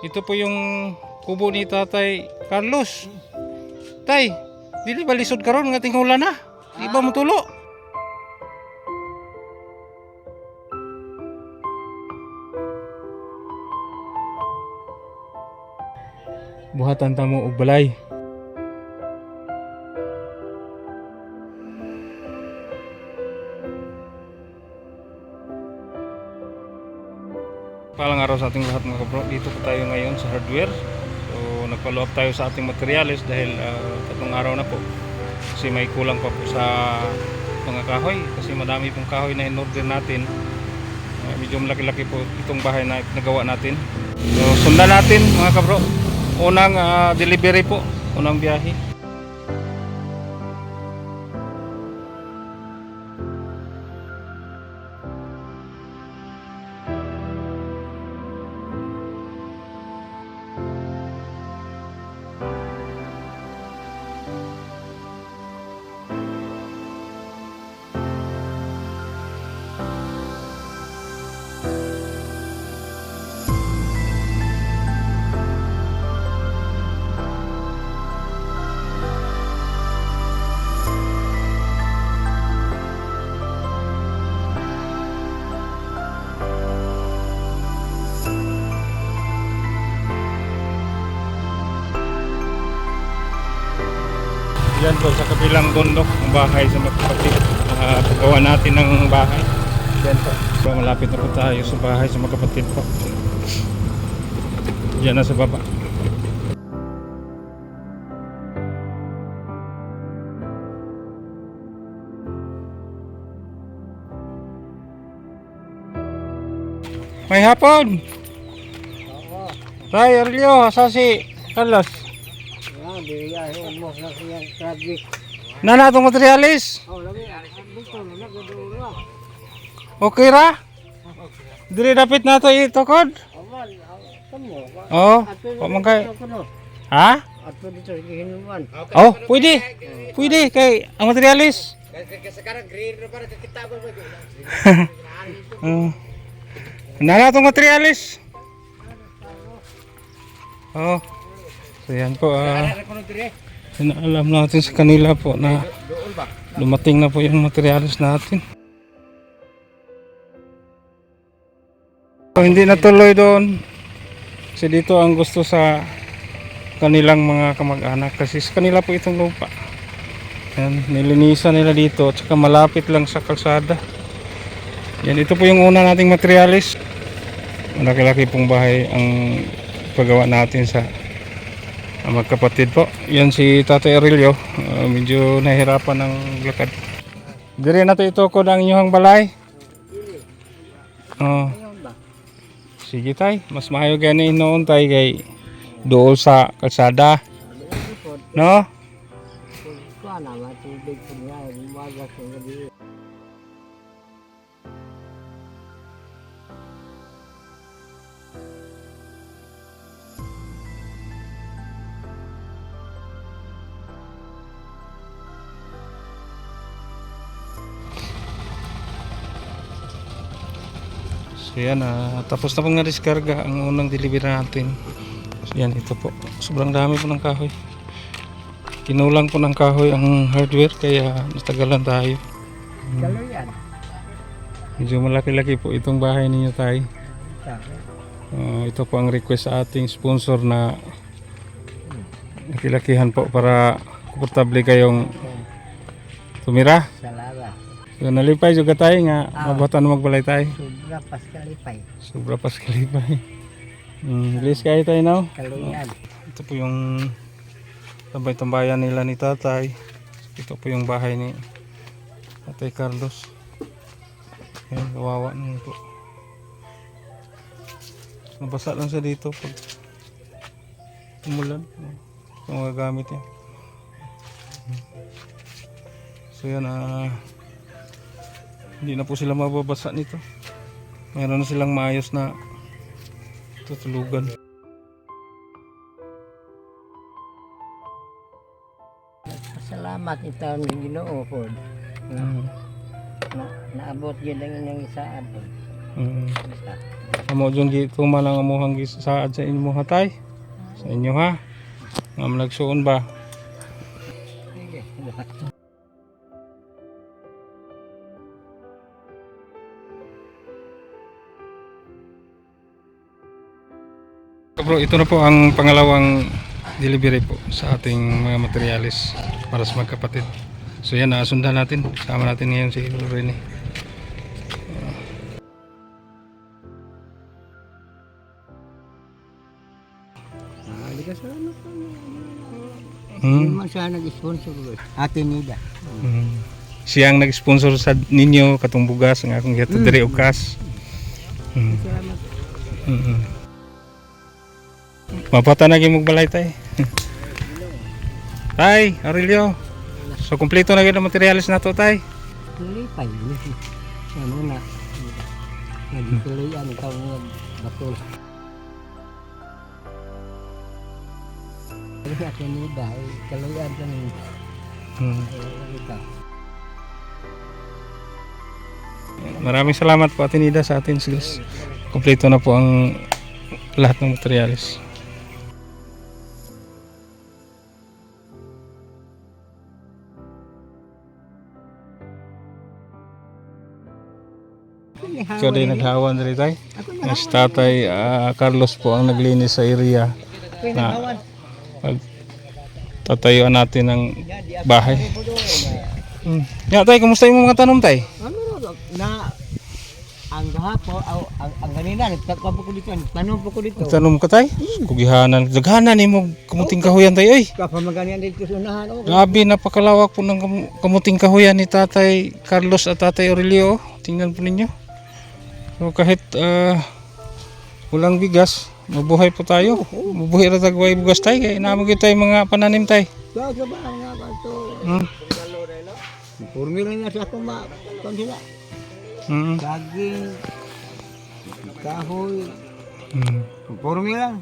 Ito po yung kubo ni Tatay Carlos. Tay, dili ba lisod karon nga tingula na? Di ba mo tulo? Buhatan ta mo og balay. Palang araw sa ating lahat mga kabro. Dito po tayo ngayon sa hardware. So nagpa-follow up tayo sa ating materials dahil ah, tatlong araw na po. Kasi may kulang pa po sa mga kahoy. Kasi madami pong kahoy na in-order natin. Ah, medyo malaki-laki po itong bahay na nagawa natin. So sundan natin mga kabro. Unang ah, delivery po. Unang biyahe. Yan po sa kabilang bundok ng bahay sa magkapatid. Uh, paggawa natin ng bahay. Yan po. So, malapit na po tayo sa bahay sa magkapatid po. Diyan na sa baba. May hapon! Oo. Tay, Arlio, asa si Carlos? Nga, bigay mo na siyang traffic. Nana itong materialis? Oh, lagi. Dito na nagduro. Okay ra? Dili dapat na ito itukod? Aman, kamo. Oo. Ato Pamangkay. dito kuno. Ha? Ato dito gihinuman. Oh, pwede. Pwede kay ang materialis. Oh. Nana itong materialis. Oh. So yan po. ah alam natin sa kanila po na dumating na po yung materialis natin. So, hindi natuloy doon. Kasi dito ang gusto sa kanilang mga kamag-anak kasi sa kanila po itong lupa. Yan, nilinisan nila dito at malapit lang sa kalsada. Yan, ito po yung una nating materialis. Malaki-laki pong bahay ang paggawa natin sa magkapatid po. Yan si Tatay Aurelio. Uh, medyo nahirapan ng lakad. Dire na to ito ko ang inyong balay. Oh. Sige tay, mas maayo gani noon tay kay dool sa kalsada, no? So yan, ah, tapos na pong na-discarga ang unang delivery natin. So yan, ito po. Sobrang dami po ng kahoy. Kinulang po ng kahoy ang hardware kaya natagalan tayo. Yan. Medyo malaki-laki po itong bahay ninyo tayo. Sabi. Ah, ito po ang request sa ating sponsor na nakilakihan po para komportable kayong tumira. Salamat. So nalipay juga tayo nga mabuhatan na magbalay tayo. Sobra paskalipay. Sobra pa sa kalipay. Mm, bilis kayo tayo now. Kaluyan. Ito po yung tambay-tambayan nila ni tatay. Ito po yung bahay ni tatay Carlos. Yan, kawawa naman po. Nabasa lang siya dito pag umulan. Ito mga gamit niya. So yan, ah, hindi na po sila mababasa nito. Meron na silang maayos na tutulugan. Salamat ito ang Ginoo po. Mm. na, naabot yun ang inyong isaan po. Mm. Amo dyan gito malang amuhang gisaad sa inyo hatay. Sa inyo ha. Nga malagsuon ba? Bro, ito na po ang pangalawang delivery po sa ating mga materialis para sa magkapatid. So yan, naasundan natin. Kasama natin ngayon si Lorene. Di ka salamat po. Hmm? Man siya nag-sponsor. Ate Nida. Mm. Siya ang nag-sponsor sa ninyo katong bugas nga akong gihatod diri og kas. Mm. Salamat. Mm. Mapata na gyud balay tay. tay, Aurelio. So kompleto na gyud ang materialis nato tay. Nalipay. Ano na. Nagtuloy ang ikaw nga bakol. Ay, Ate Nida. ay, Kaluyan ka ng Mm. ito. Maraming salamat po Atinida sa atin sis. Kompleto na po ang lahat ng materialis. Ikaw din naghawan diri tay. Si tatay ah, Carlos po ang naglinis sa area na pag tatayuan natin ng bahay. Mm. Ya tay, kumusta yung mga tanom tay? Ro, na ang gahapo aw ang, ang ganina nagtakwa po ko dito tanong po ko dito Tanom ka tay? Kugihanan, daghanan ni mo kamuting kahuyan tay oy. kapamaganian dito sa unahan oh Grabe, napakalawak po ng kam- kamuting kahuyan ni Tatay Carlos at Tatay Aurelio. Tingnan po ninyo. So kahit ah, walang bigas, mabuhay po tayo. Mabuhay na tagway bugas tayo. Kaya naman tayo mga pananim sa ba nga ba to Hmm. formula nga sa akong ma kon sila Hmm. saging kahoy Hmm. formula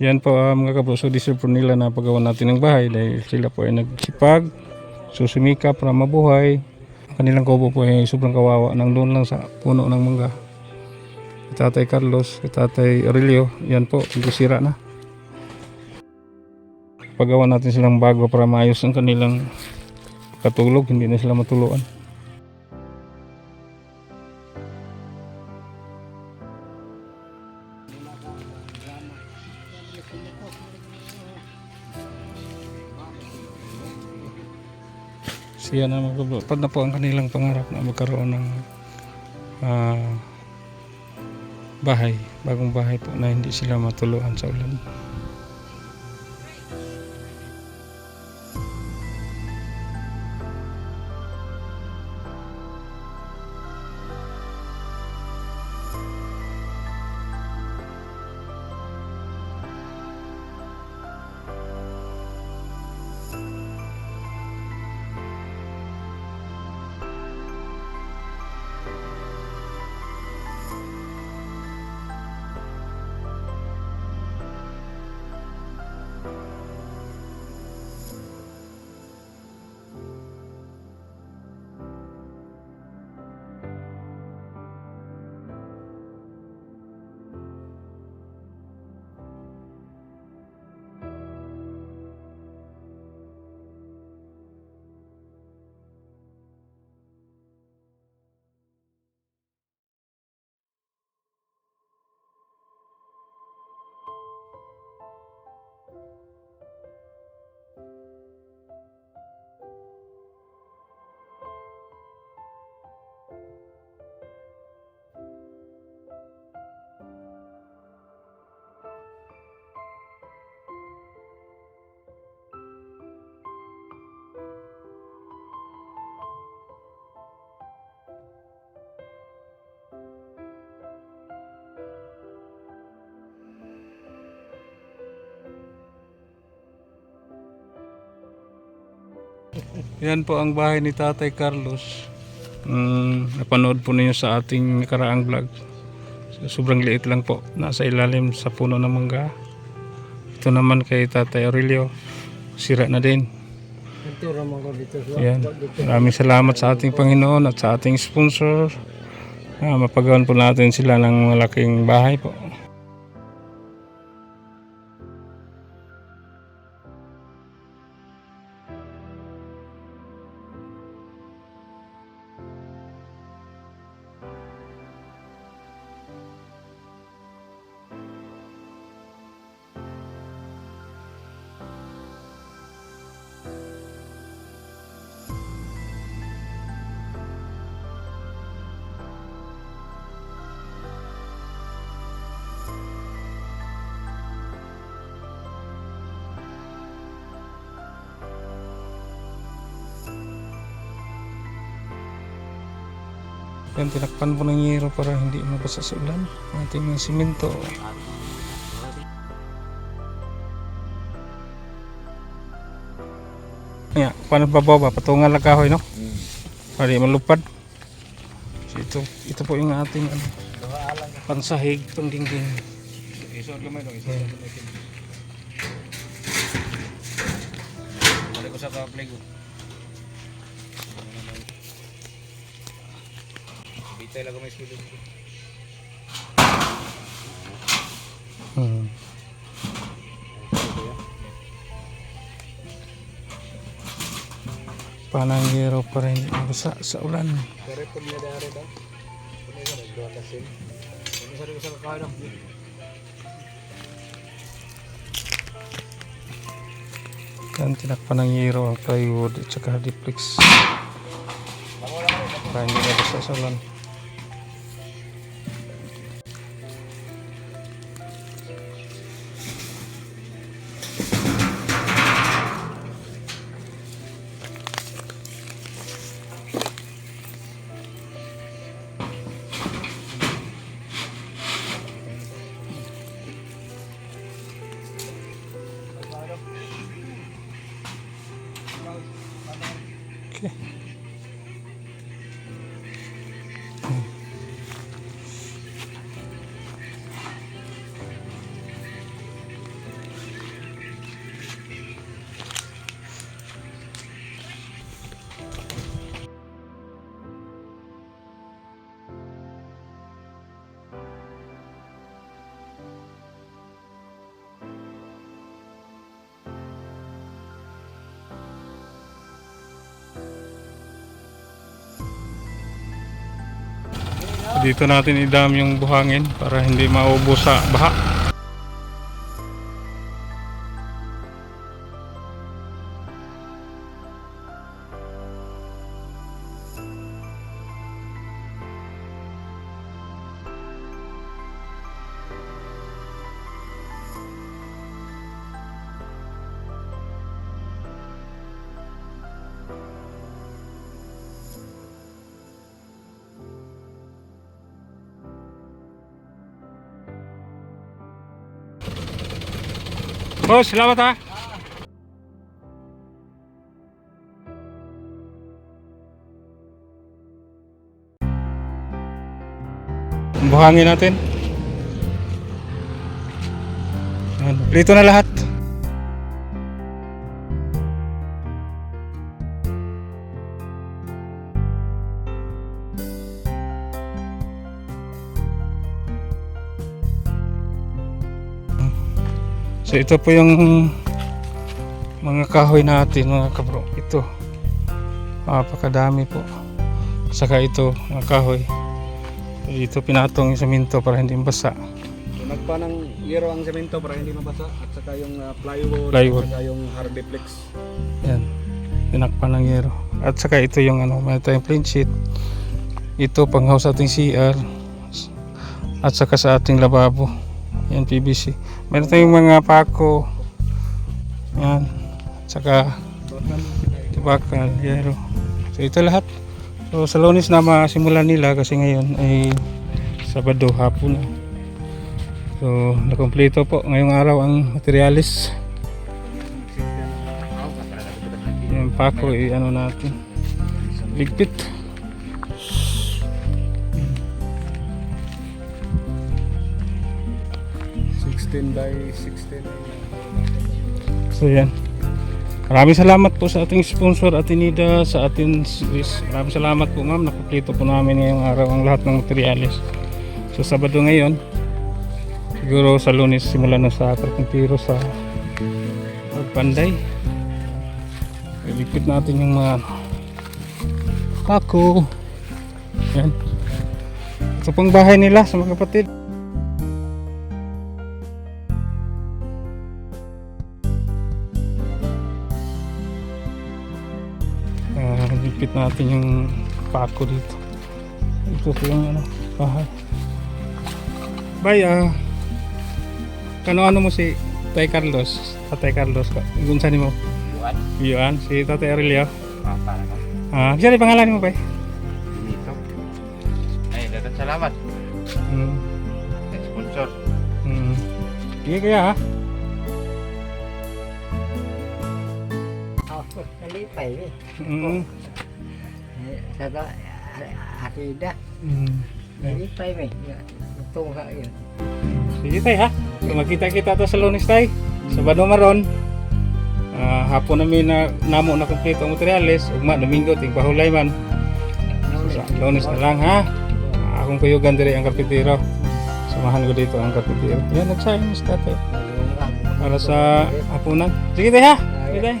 Yan po ah, mga kabro. So deserve po nila na paggawa natin ng bahay dahil sila po ay nagsipag, susumika para mabuhay. Ang kanilang kubo po ay sobrang kawawa. Nang doon lang sa puno ng mangga. Kay Tatay Carlos, kay Tatay Aurelio, yan po, sira na. Paggawa natin silang bago para maayos ang kanilang katulog, hindi na sila matuluan. siya na magpapad na po ang kanilang pangarap na magkaroon ng ah, bahay, bagong bahay po na hindi sila matuluan sa ulan. Yan po ang bahay ni Tatay Carlos. Mm, napanood po ninyo sa ating nakaraang vlog. So, sobrang liit lang po. Nasa ilalim sa puno ng mangga. Ito naman kay Tatay Aurelio. Sira na din. Yan. Maraming salamat sa ating Panginoon at sa ating sponsor. Ah, mapagawan po natin sila ng malaking bahay po. Yan, tinakpan po ng yero para hindi mabasa sa ulan. Ating mga simento. Yan, paano bababa? Patungan lang kahoy, no? Para di malupad. So, ito, ito po yung ating ano, pansahig, pangdingding. Gamay dong, isod Yan. gamay. Balik ko sa ka-playgo. Bitay lang gamay skilo. Hmm. Panang yero para hindi mabasa sa ulan. Kare pun niya dari daw. Kuno sa nagduwa kasin. Kuno sa sa kakao daw. Yan, tinakpan ng yero ang plywood at saka duplex. Para hindi mabasa sa ulan. Dito natin idam yung buhangin para hindi maubos sa baha. Boss, salamat ha. Buhangin natin. Prito na lahat. So ito po yung mga kahoy natin mga kabro. Ito. Napakadami po. Saka ito mga kahoy. Ito pinatong yung semento para hindi basa. So nagpa ng yero ang semento para hindi mabasa at saka yung uh, plywood, Plywood. at saka yung hardiplex. Yan. Tinakpan ng yero. At saka ito yung ano, may tayong plain sheet. Ito panghaw sa ating CR. At saka sa ating lababo. Yan PVC. Meron tayong mga pako. Yan. Saka tibakal, yero. So ito lahat. So sa lunes na masimulan nila kasi ngayon ay Sabado hapon. So nakompleto po ngayong araw ang materialis. Yung pako i ano natin. Ligpit. Sixteen by 16. So yan. Maraming salamat po sa ating sponsor Atinida sa atin Swiss. Maraming salamat po ma'am. Nakuplito po namin ngayong araw ang lahat ng materialis. So Sabado ngayon, siguro sa lunes simula na sa karpintero sa Pagpanday. Ilikpit natin yung mga pako. Yan. Ito pong bahay nila sa mga kapatid. Ah, ligpit natin yung pako dito. Ito po yung ano, bahay. Bye ah. Kano-ano mo si Tay Carlos? Tatay Carlos ka. Gunsa ni mo? Buwan. Yuan, si Tatay Aurelio. Ah, para ka. Ah, siya pangalan mo ba? Dito. Ay, dapat salamat. Hmm. Sponsor. Hmm. Sige kaya ha. Ako, kalipay eh. Hmm. Eh, Sa atida, Hmm. kalipay eh. Itong ka yun. Sige tay ha. So magkita-kita to sa lunes tay. Sabado maron. Ah, hapon namin na namo na kompleto ang materials. Ugma domingo ting pahulay man. Sa lunes na lang ha. Ah, Akong kuyugan diri ang karpintero. Samahan ko dito ang karpintero. Yan nagsayin ni tatay. Para sa hapunan. Sige tay ha. Sige tay.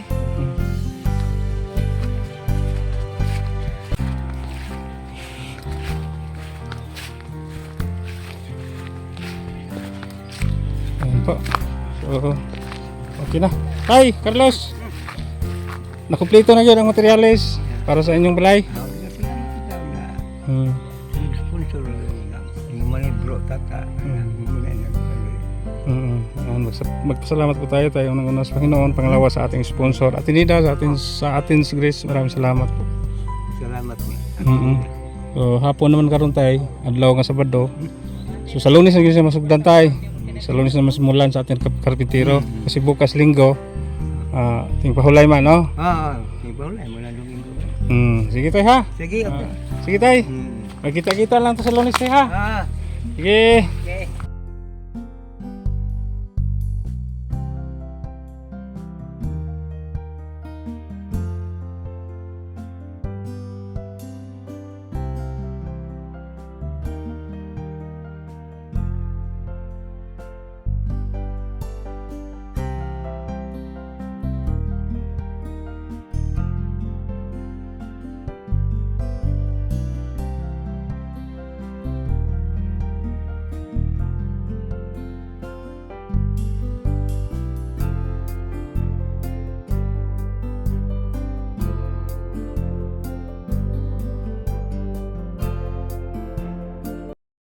So, okay na. Hi, Carlos! Nakumpleto na yun ang materials para sa inyong balay. Hmm. Mm, ayan, magsa- magpasalamat po tayo tayo unang una sa Panginoon, pangalawa sa ating sponsor at Tinida sa ating sa ating Grace. Maraming salamat po. Salamat mo. Mm So hapon naman karon tay, adlaw nga Sabado. So sa Lunes gyud siya masugdan tay. Sa Lunes na masimulan sa ating karpintero kasi bukas Linggo ah ting pahulay man no. Ah, ibaw lang mo na lugin ko. Hmm, sige tay ha. Sige, okay. Ah, sige tay. Hmm. Magkita-kita lang to sa Lunes tay ha. Ah, Sige. okay.